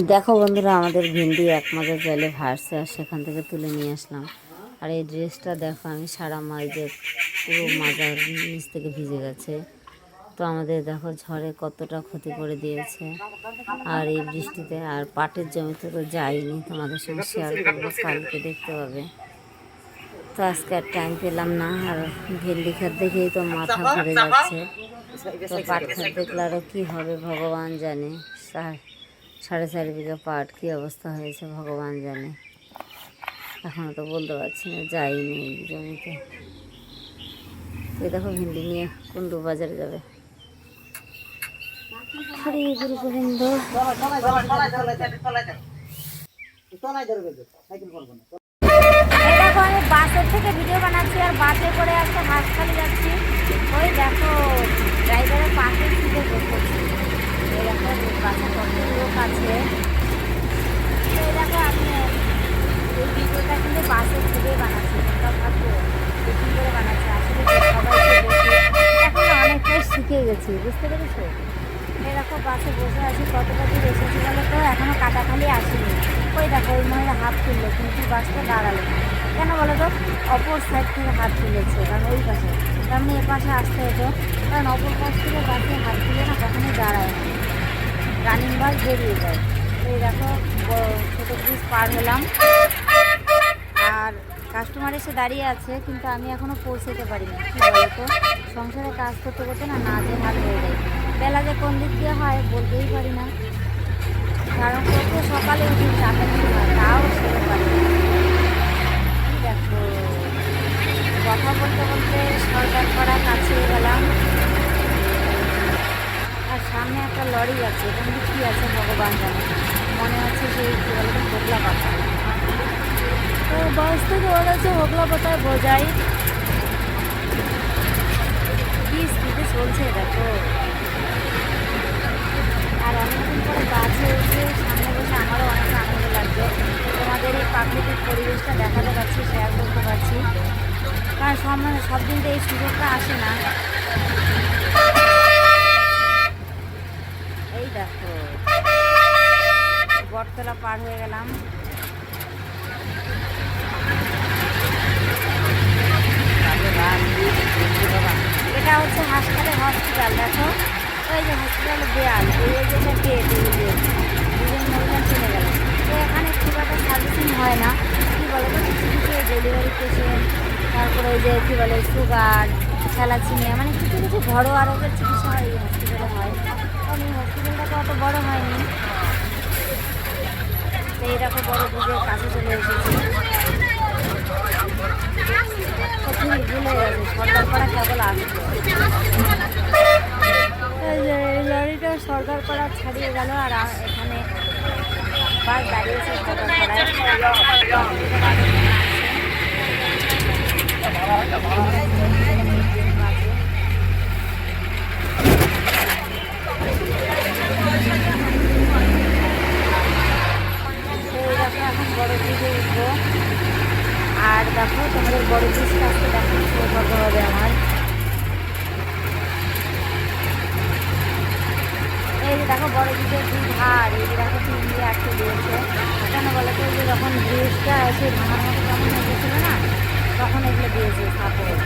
দেখো বন্ধুরা, আমাদের ভিন্ডি এক মাজার জলে ভাসছে আর সেখান থেকে তুলে নিয়ে আসলাম। আর এই ড্রেসটা দেখো, আমি সারা মাস যে পুরো মাজার নিচ থেকে ভিজে গেছে। তো আমাদের দেখো, ঝড়ে কতটা ক্ষতি করে দিয়েছে। আর এই বৃষ্টিতে আর পাটের জমিতে তো যাইনি, তোমাদের সঙ্গে শেয়ার করব, কালকে দেখতে পাবে। তো আজকে আর টাইম পেলাম না, আর ভেন্ডি খাত দেখেই তো মাথা ঘুরে যাচ্ছে। তো পাট খাত দেখলে আরও কী হবে, ভগবান জানে। সা- সাড়ে চার বিঘা পাট কী অবস্থা হয়েছে ভগবান জানে। এখনও তো বলতে পারছি না, যাইনি জমিতে। তো এই দেখো ভেন্ডি নিয়ে কুন্ডু বাজারে যাবে। হরে বাসের থেকে ভিডিও বানাচ্ছি আর বাসে করে একটা হাসপাতালে যাচ্ছি। ওই দেখো ড্রাইভারের পাশে এই দেখো বাসে কত লোক আছে এই দেখো আমি কিন্তু বাসের থেকে বানাচ্ছি কী করে বানাচ্ছি আসলে এখন অনেকটাই শিখে গেছি বুঝতে পেরেছ এই বাসে বসে আছি কতটা দূর এসেছি বলো তো এখনও কাটাখালি আসেনি ওই দেখো ওই মহিলা হাত তুললো কিন্তু বাসটা দাঁড়াল কেন বলো তো অপর সাইড থেকে হাত তুলেছে কারণ ওই পাশে মানে এ আসতে হতো, কারণ অপর পাশ থেকে বাসে হাত তুলে না কখনোই দাঁড়ায় না। রানিং বাস বেরিয়ে যায়। এই দেখো ছোটো ব্রিজ পার হলাম। আর কাস্টমার এসে দাঁড়িয়ে আছে, কিন্তু আমি এখনও পৌঁছাতে পারিনি। কী বলতো? সংসারে কাজ করতে করতে না যে হাল হয়ে যায়। বেলা যে কোন দিক দিয়ে হয়, বলতেই পারি না। কারণ কত সকালে উঠি দিন হয়, তাও সেরে পারি দেখো, কথা বলতে বলতে সরকার পাড়া কাছে গেলাম আর সামনে একটা লরি আছে, এটা কি আছে ভগবান জানে। মনে হচ্ছে সেই কী বলে হোগলা পাতা। তো বাস থেকে বলেছে হোগলা পাতায় বোঝাই কি স্পিডে চলছে দেখো। আর অনেকদিন পরে বাসে উঠে সামনে বসে আমারও অনেক আনন্দ লাগছে তোমাদের এই প্রাকৃতিক পরিবেশটা দেখাতে পারছি শেয়ার করতে পারছি। কারণ সব সব দিন তো এই সুযোগটা আসে না। বটতলা পার হয়ে গেলাম। এটা হচ্ছে হাসপাতালের হসপিটাল দেখো। ওই যে হসপিটালের দেয়াল, এই যে যে দুজন মহিলা চলে গেল। তো এখানে খুব একটা সার্ভিসিং হয় না। কী বলে তো কিছু কিছু ডেলিভারি পেশেন্ট তারপরে ওই যে কী বলে সুগার থ্যালাসিমিয়া মানে কিছু কিছু ঘরোয়া রোগের চিকিৎসা হয় এই হসপিটালে হয়। এই হসপিটালটা তো অত বড় হয়নি। এইরকম বড় বুঝের কাছে চলে এসেছি। ভুলে গেছে সরকারপাড়া কেবল আসবে লরিটা সরকারপাড়া ছাড়িয়ে গেল আর এখানে বাস দাঁড়িয়েছে সরকারপাড়ায় সেই দেখো এখন বড় ব্রিজে উঠবো আর দেখো তোমাদের বড় ব্রিজটা আজকে দেখার সৌভাগ্য হবে আমার। এই যে দেখো বড় ব্রিজের দুই ধার, এই যে দেখো তিন দিয়ে আটকে দিয়েছে। কেন বলো তো যে যখন ব্রিজটা এসে ভাঙার মতো কেমন হয়ে না, তখন এগুলো দিয়েছে সাপোর্ট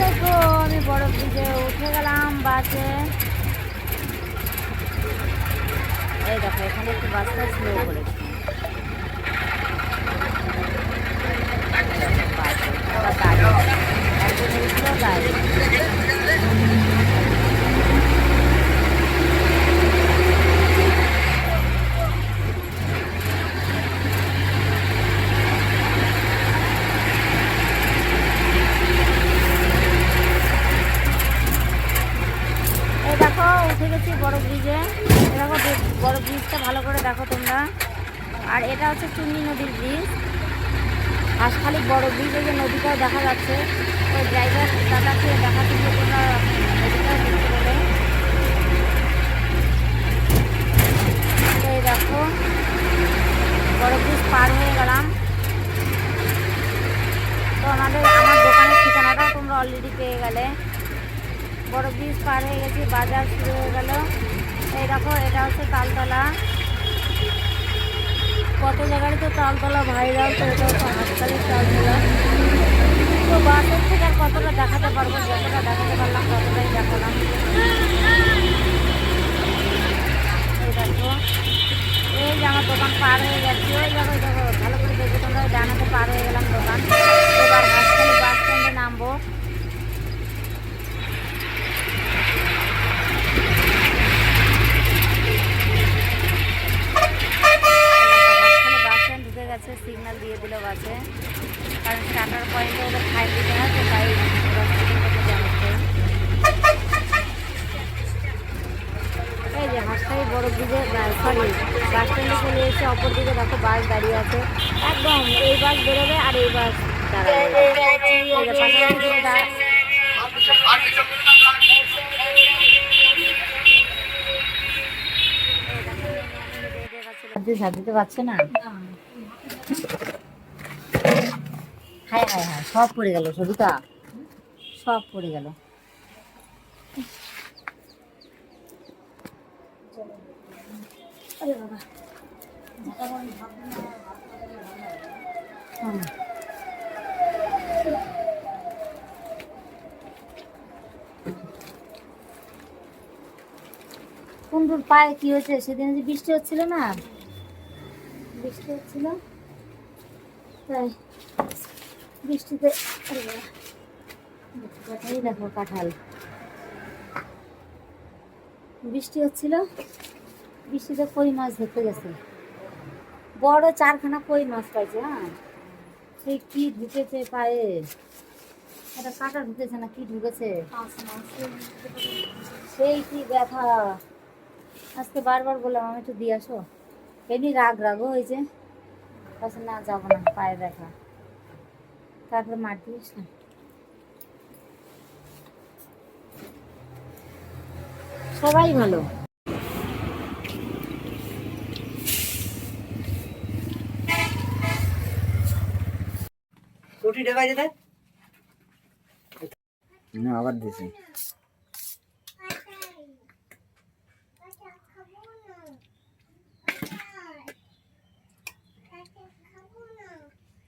দেখো, আমি বড় ব্রিজে উঠে গেলাম বাসে। এই দেখো, এখানে একটু বাসটা স্লো করেছে বাসে, আবার গাড়ি। একজন উঠল গাড়ি। এই দেখো উঠে গেছি বড় ব্রিজে দেখো বড় ব্রিজটা ভালো করে দেখো তোমরা। আর এটা হচ্ছে চুন্নি নদীর ব্রিজ হাঁসখালি বড় ব্রিজ এই যে নদীটাও দেখা যাচ্ছে। ওই ড্রাইভার দাদাকে দেখাতে গিয়ে তোমরা নদীটাও দেখতে তো এই দেখো, বড় ব্রিজ পার হয়ে গেলাম। তো আমাদের, আমার দোকানের ঠিকানাটাও তোমরা অলরেডি পেয়ে গেলে। বড় ব্রিজ পার হয়ে গেছি, বাজার শুরু হয়ে গেল। এটা হচ্ছে তালতলা। কত জায়গায় তো তালতলা ভাইরাল, তো এটা হচ্ছে তো বাসের থেকে আর কতটা দেখাতে পারব, যতটা দেখাতে পারলাম ততটাই দেখালাম। এই দেখো যে আমার দোকান পার হয়ে যাচ্ছে ওই দেখো দেখো, ভালো করে দেখবে তোমরা ডানাতে পার হয়ে গেলাম দোকান। এবার হাসপাতালে বাস স্ট্যান্ডে নামবো হাসপাতালে বাস স্ট্যান্ড ঢুকে গেছে সিগন্যাল দিয়ে দিল বাসে কারণ স্টার্টার পয়েন্টে ওদের খাই দিতে হয় তো তাই ওরা শুটিং করতে জানাচ্ছে এই যে হাসপাতালে বড় দিকে সরি বাস স্ট্যান্ডে চলে এসে অপর দিকে দেখো বাস দাঁড়িয়ে আছে। একদম এই বাস বেরোবে আর এই বাস না? সব পড়ে গেল সবিতা। সব পড়ে গেল। আরে বাবা কুন্ডুর পায়ে কি হয়েছে? সেদিন যে বৃষ্টি হচ্ছিল না? বৃষ্টি হচ্ছিল। তাই বৃষ্টিতে দেখো কাঁঠাল। বৃষ্টি হচ্ছিল। বৃষ্টিতে কই মাছ ধরতে গেছে? বড় চারখানা কই মাছ পাইছে হ্যাঁ? সেই কি ঢুকেছে পায়ে? এটা কাটা ঢুকেছে না কি ঢুকেছে? সেই কি ব্যথা। আজকে বারবার বললাম আমি একটু দিয়ে আসো। এমনি রাগ রাগও হয়েছে। না, যাব না, পায়ে ব্যথা। তারপরে মার দিস সবাই ভালো। রুটি ঢেকাই যেতে না আবার দিছি।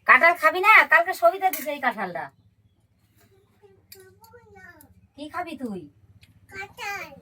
কাঁঠাল খাবি না? কালকে সবিতা দিছে এই কাঁঠালটা। কি খাবি তুই? কাঁঠাল।